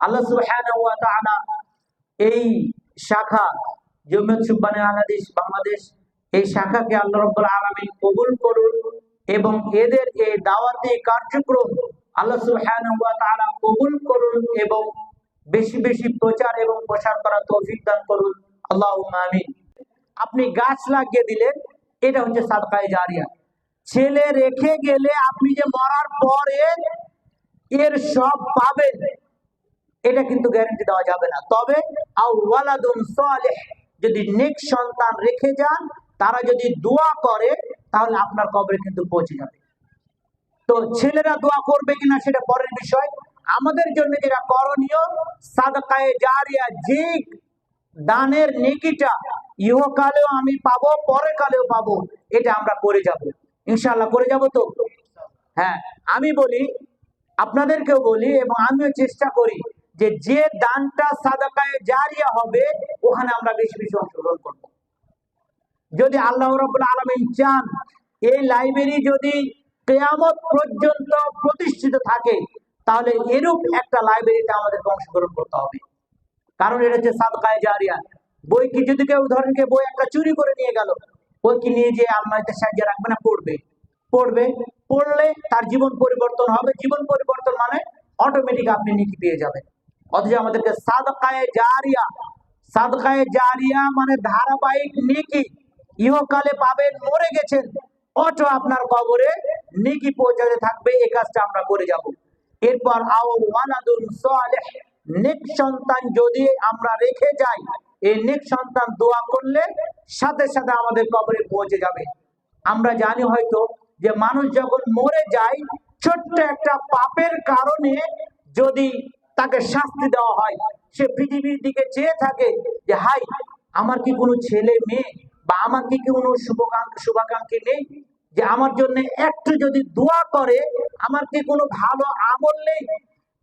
আল্লাহ সুবহানাহু ওয়া তাআলা এই শাখা জমিয়ত সুবহানে বাংলাদেশ বাংলাদেশ, এই শাখাকে আল্লাহ রাব্বুল আলামিন কবুল করুন এবং এদের এই দাওয়াতি কার্যক্রম আল্লাহ সুবহানাহু ওয়া কবুল করুন এবং বেশি বেশি প্রচার এবং প্রসার করার তৌফিক দান করুন। আল্লাহুম্মা আমিন। আপনি গাছ লাগিয়ে দিলেন, এটা হচ্ছে সাদকায়ে জারিয়া। ছেলে রেখে গেলে আপনি যে মরার পরে এর সব পাবেন। এটা কিন্তু গ্যারান্টি দেওয়া যাবে না। তবে যদি নেক সন্তান রেখে যান, তারা যদি দোয়া করে, তাহলে আপনার কবরে কিন্তু পৌঁছে যাবে। তো ছেলেরা দোয়া করবে কিনা সেটা পরের বিষয়। আমাদের জন্য যেটা করণীয়, সাদকায়ে জারিয়া যে দানের নেকিটা ইহকালেও আমি পাবো পরে কালেও পাবো, এটা আমরা করে যাব। ইনশাল্লাহ করে যাব তো? হ্যাঁ আমি বলি, আপনাদেরকেও বলি এবং আমিও চেষ্টা করি যে যে দানটা সাদাকায়ে জারিয়া হবে, ওখানে আমরা বেশি বেশি অংশগ্রহণ করব। যদি আল্লাহ রাব্বুল আলামিন চান, এই লাইব্রেরি যদি কেয়ামত পর্যন্ত প্রতিষ্ঠিত থাকে, তাহলে এরূপ একটা লাইব্রেরিতে আমাদেরকে অংশগ্রহণ করতে হবে। কারণ এটা হচ্ছে সাদকায়ে জারিয়া। বই কি যদি কেউ, ধরেন কে বই একটা চুরি করে নিয়ে গেল, বই কি নিয়ে যে আলমারিতে সাহায্য রাখবে না? পড়বে। পড়বে। পড়লে তার জীবন পরিবর্তন হবে। জীবন পরিবর্তন মানে অটোমেটিক আপনি নেকি পেয়ে যাবেন। অথচ আমাদেরকে সাদকায়ে জারিয়া সাদকায়ে জারিয়া মানে ধারাবাহিক নেকি। ইহকালে পাবেন, মরে গেছেন। অটো আপনার কবরে নেকি পৌঁছাতে থাকবে, এই কাজটা আমরা করে যাব। এরপর আও ওয়ালাদুন সালেহ, নেক সন্তান যদি আমরা রেখে যাই, এই নেক সন্তান দোয়া করলে সাথে সাথে আমাদের কবরে পৌঁছে যাবে। আমরা জানি হয়তো যে মানুষ যখন মরে যায়, ছোট্ট একটা পাপের কারণে যদি তাকে শাস্তি দেওয়া হয়। সে পৃথিবীর দিকে চেয়ে থাকে যে, হাই, আমার কি কোনো ছেলে মেয়ে বা আমার কি কোনো শুভাকাঙ্ক্ষী শুভাকাঙ্ক্ষী নেই? যে আমার জন্য একটু যদি দোয়া করে, আমার কি কোনো ভালো আমল নেই?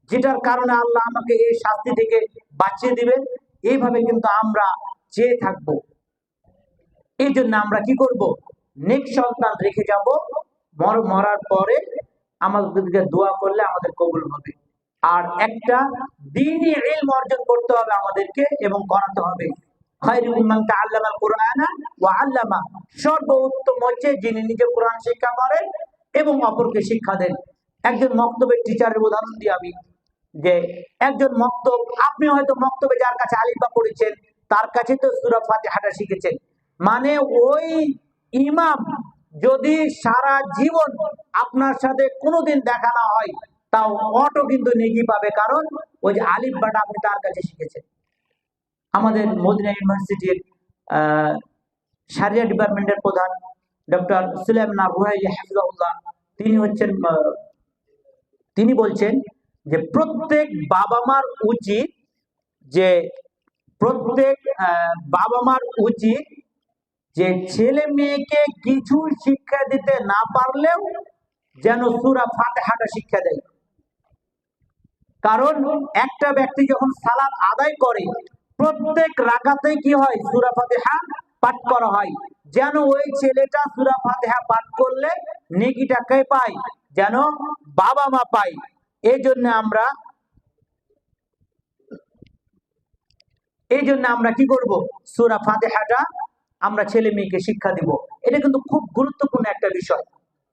যেটার কারণে আল্লাহ আমাকে এই শাস্তি থেকে বাঁচিয়ে দিবেন। এইভাবে কিন্তু আমরা চেয়ে থাকব। এই জন্য আমরা কি করব? নেক সন্তান রেখে যাব। মর, মরার পরে আমাদেরকে দোয়া করলে আমাদের কবুল হবে। আর একটা দিনই ইলম অর্জন করতে হবে আমাদেরকে এবং করাতে হবে। সর্বোত্তম হচ্ছে যিনি নিজে কোরআন শিক্ষা করেন এবং অপরকে শিক্ষা দেন। একজন টিচারের উদাহরণ আমি, যে একজন আপনি হয়তো মক্তবে যার কাছে পড়েছেন, তার কাছে তো সূরা শিখেছেন। মানে ওই ইমাম যদি সারা জীবন আপনার সাথে কোনোদিন দেখা না হয় তাও অটো কিন্তু নেকি পাবে, কারণ ওই যে আলিফ বাটা আপনি তার কাছে শিখেছেন। আমাদের মদিনা ইউনিভার্সিটির সারিয়া ডিপার্টমেন্টের প্রধান ডক্টর সুলেমনা রুহাইলি হাফিজাউল্লাহ তিনি হচ্ছেন তিনি বলছেন যে প্রত্যেক বাবা মার উচিত যে প্রত্যেক বাবা মার উচিত যে ছেলে মেয়েকে কিছু শিক্ষা দিতে না পারলেও যেন সুরা ফাতেহাটা শিক্ষা দেয়। কারণ একটা ব্যক্তি যখন সালাত আদায় করে, প্রত্যেক রাকাতে কি হয়? সুরা ফাতেহা পাঠ করা হয়। যেন ওই ছেলেটা সুরা ফাতেহা পাঠ করলে নেকিটা কে পায়? যেন বাবা মা পায়। এই জন্য আমরা এই জন্য আমরা কি করব? সুরা ফাতেহাটা আমরা ছেলে মেয়েকে শিক্ষা দিব। এটা কিন্তু খুব গুরুত্বপূর্ণ একটা বিষয়।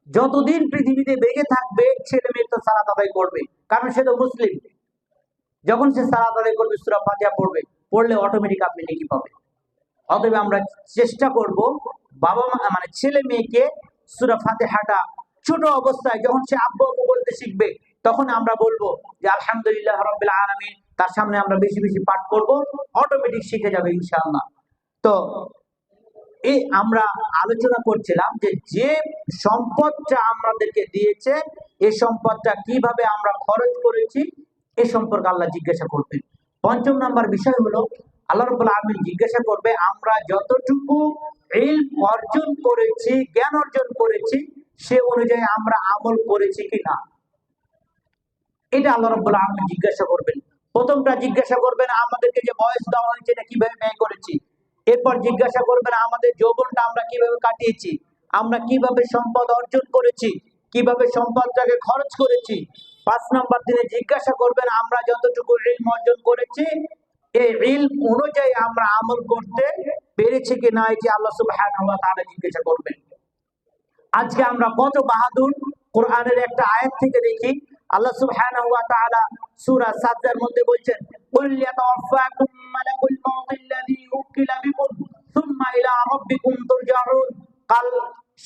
যতদিন পৃথিবীতে বেগে থাকবে, ছেলে মেয়ে তো সালাত আদায় করবে। কারণ সে তো মুসলিম। যখন সে সালাত আদায় করবে, সুরা ফাতিহা পড়বে, পড়লে অটোমেটিক আপনি নেকি পাবে অতএব আমরা চেষ্টা করব বাবা মা মানে ছেলে মেয়েকে সুরা ফাতিহাটা ছোট অবস্থায় যখন সে আব্বু আব্বু বলতে শিখবে, তখন আমরা বলব যে, আলহামদুলিল্লাহ রাব্বিল আলামিন। তার সামনে আমরা বেশি বেশি পাঠ করব অটোমেটিক শিখে যাবে ইনশাআল্লাহ। তো এই আমরা আলোচনা করছিলাম যে যে সম্পদটা আমাদেরকে দিয়েছে এই সম্পদটা কীভাবে আমরা খরচ করেছি, এ সম্পর্কে আল্লাহ জিজ্ঞাসা করবেন। পঞ্চম নাম্বার বিষয় হলো, আল্লাহ রব্বুল আলামিন জিজ্ঞাসা করবে, আমরা যতটুকু অর্জন করেছি, জ্ঞান অর্জন করেছি, সে অনুযায়ী আমরা আমল করেছি কি না এটা আল্লাহ রব্বুল আলামিন জিজ্ঞাসা করবেন। প্রথমটা জিজ্ঞাসা করবেন, আমাদেরকে যে বয়স দেওয়া হয়েছে এটা কীভাবে ব্যয় করেছি? এরপর জিজ্ঞাসা করবেন, আমাদের যৌবনটা আমরা কীভাবে কাটিয়েছি? আমরা কীভাবে সম্পদ অর্জন করেছি? কীভাবে সম্পদটাকে খরচ করেছি? পাঁচ নম্বর তিনি জিজ্ঞাসা করবেন, আমরা যতটুকু ঋণ অর্জন করেছি, এই ঋণ অনুযায়ী আমরা আমল করতে পেরেছি কি না এটি আল্লাহ সুবহানাহু ওয়া তাআলা জিজ্ঞাসা করবেন। আজকে আমরা কত বাহাদুর, কোরআনের একটা আয়াত থেকে দেখি, আল্লাহ সুবহানাহু ওয়া তাআলা সূরা সাজদার মধ্যে বলছেন, কুল ইয়াতাওয়াফাকুম মালাকুল মাউত আল্লাযী উকিলা বিকুম সুম্মা ইলা রাব্বিকুম তুরজাউন। কাল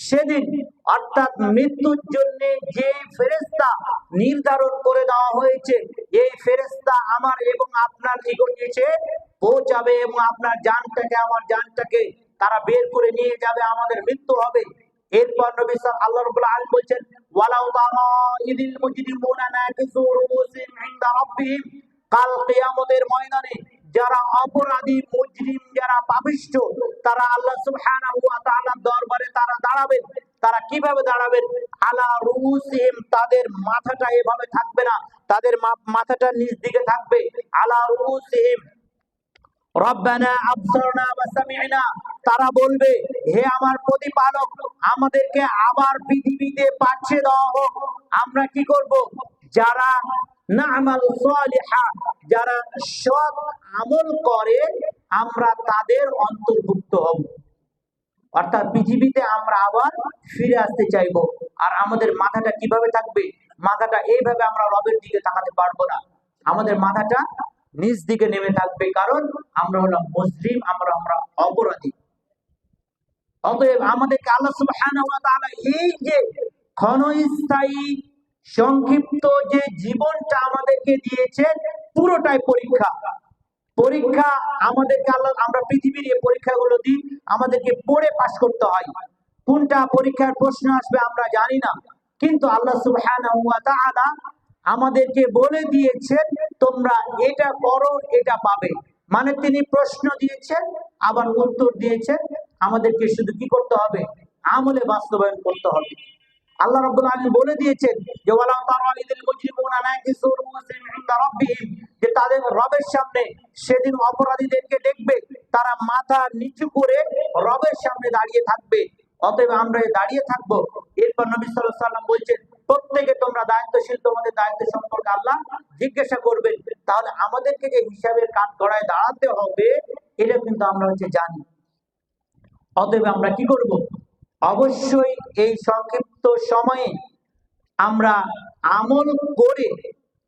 সেদিন, অর্থাৎ মৃত্যুর জন্য যে ফেরেশতা নির্ধারণ করে দেওয়া হয়েছে, এই ফেরেশতা আমার এবং আপনার নিকট এসে পৌঁছাবে এবং আপনার জানটাকে, আমার জানটাকে তারা বের করে নিয়ে যাবে, আমাদের মৃত্যু হবে। এরপর নবী আল্লাহ রাব্বুল আলামিন বলছেন, ওয়ালাউ তারা ইদিল মুজরিমুনা নাকিসু ইনদা রাব্বিহিম। কাল কিয়ামতের ময়দানে যারা অপরাধী মুজরিম, যারা পাপিষ্ঠ তারা আল্লাহ সুবহানাহু ওয়া তাআলার দরবারে তারা দাঁড়াবেন। তারা কীভাবে দাঁড়াবেন? আলা রুউসিহিম, তাদের মাথাটা এভাবে থাকবে না। তাদের মাথাটা নিচ দিকে থাকবে। আলা রুউসিহিম তারা বলবে, হে আমার প্রতিপালক, আমাদেরকে আবার পৃথিবীতে পাঠিয়ে দেওয়া হোক। আমরা কি করব? যারা না'মাল সালিহা, যারা সৎ আমল করে, আমরা তাদের অন্তর্ভুক্ত হব। অর্থাৎ পৃথিবীতে আমরা আবার ফিরে আসতে চাইব। আর আমাদের মাথাটা কীভাবে থাকবে? মাথাটা এইভাবে আমরা রবের দিকে তাকাতে পারব না। আমাদের মাথাটা নিচ দিকে নেমে থাকবে কারণ আমরা হলাম মুসলিম, আমরা আমরা অপরাধী। অতএব আমাদেরকে আল্লাহ এই যে ক্ষণস্থায়ী, সংক্ষিপ্ত যে জীবনটা আমাদেরকে দিয়েছেন, পুরোটাই পরীক্ষা। পরীক্ষা আমাদেরকে আল্লাহ, আমরা পৃথিবীর এই পরীক্ষাগুলো দিই আমাদেরকে পড়ে পাশ করতে হয়। কোনটা পরীক্ষার প্রশ্ন আসবে আমরা জানি না। কিন্তু আল্লাহ সুবহানাহু আমাদেরকে বলে দিয়েছেন, তোমরা এটা করো এটা পাবে। মানে তিনি প্রশ্ন দিয়েছেন, আবার উত্তর দিয়েছেন, আমাদেরকে শুধু কি করতে হবে? আমলে বাস্তবায়ন করতে হবে। আল্লাহ রাব্বুল আলামিন বলে দিয়েছেন যে যে, তাদের রবের সামনে সেদিন অপরাধীদেরকে দেখবে, তারা মাথা নিচু করে রবের সামনে দাঁড়িয়ে থাকবে। অতএব আমরা দাঁড়িয়ে থাকব। এরপর নবী সাল্লাম বলছেন প্রত্যেকে তোমরা দায়িত্বশীল, তোমাদের দায়িত্ব সম্পর্কে আল্লাহ জিজ্ঞাসা করবেন। তাহলে আমাদেরকে যে হিসাবের কাঠ গড়ায় দাঁড়াতে হবে, এটা কিন্তু আমরা হচ্ছে জানি। অতএব আমরা কি করব? অবশ্যই এই সংক্ষিপ্ত সময়ে আমরা আমল করে,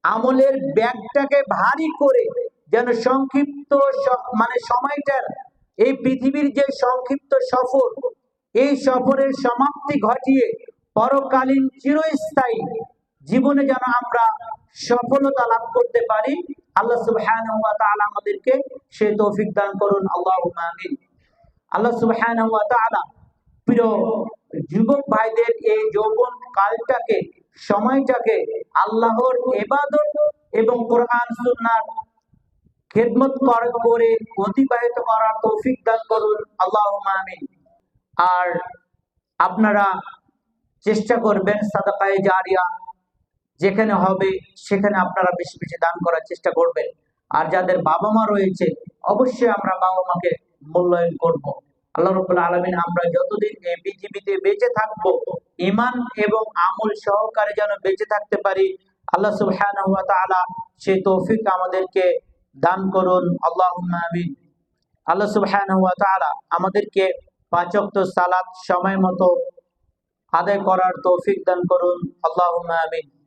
আমলের ব্যাগটাকে ভারী করে যেন সংক্ষিপ্ত মানে সময়টার এই পৃথিবীর যে সংক্ষিপ্ত সফর, এই সফরের সমাপ্তি ঘটিয়ে পরকালীন চিরস্থায়ী জীবনে যেন আমরা সফলতা লাভ করতে পারি, আল্লাহ তাআলা আমাদেরকে সে তৌফিক দান করুন আল্লাহ ওয়া তাআলা প্রিয় যুবক ভাইদের এই যৌবন কালটাকে, সময়টাকে আল্লাহর ইবাদত এবং কোরআন সুন্নাহর খেদমত করে অতিবাহিত করার তৌফিক দান করুন আল্লাহ আর আপনারা চেষ্টা করবেন সাদাকায়ে জারিয়া। যেখানে হবে, সেখানে আপনারা বেশি বেশি দান করার চেষ্টা করবেন। আর যাদের বাবা মা রয়েছে, অবশ্যই আমরা বাবা মাকে মূল্যায়ন করব। আল্লাহ রবুল্লা আলমিন আমরা যতদিন এই পৃথিবীতে বেঁচে থাকব ইমান এবং আমল সহকারে যেন বেঁচে থাকতে পারি, আল্লাহ তাআলা সেই তৌফিক আমাদেরকে দান করুন। আল্লাহ আমিন। আল্লাহ তাআলা আমাদেরকে পাঁচ ওয়াক্ত সালাত সময় মতো আদায় করার তৌফিক দান করুন। আল্লাহ আমিন।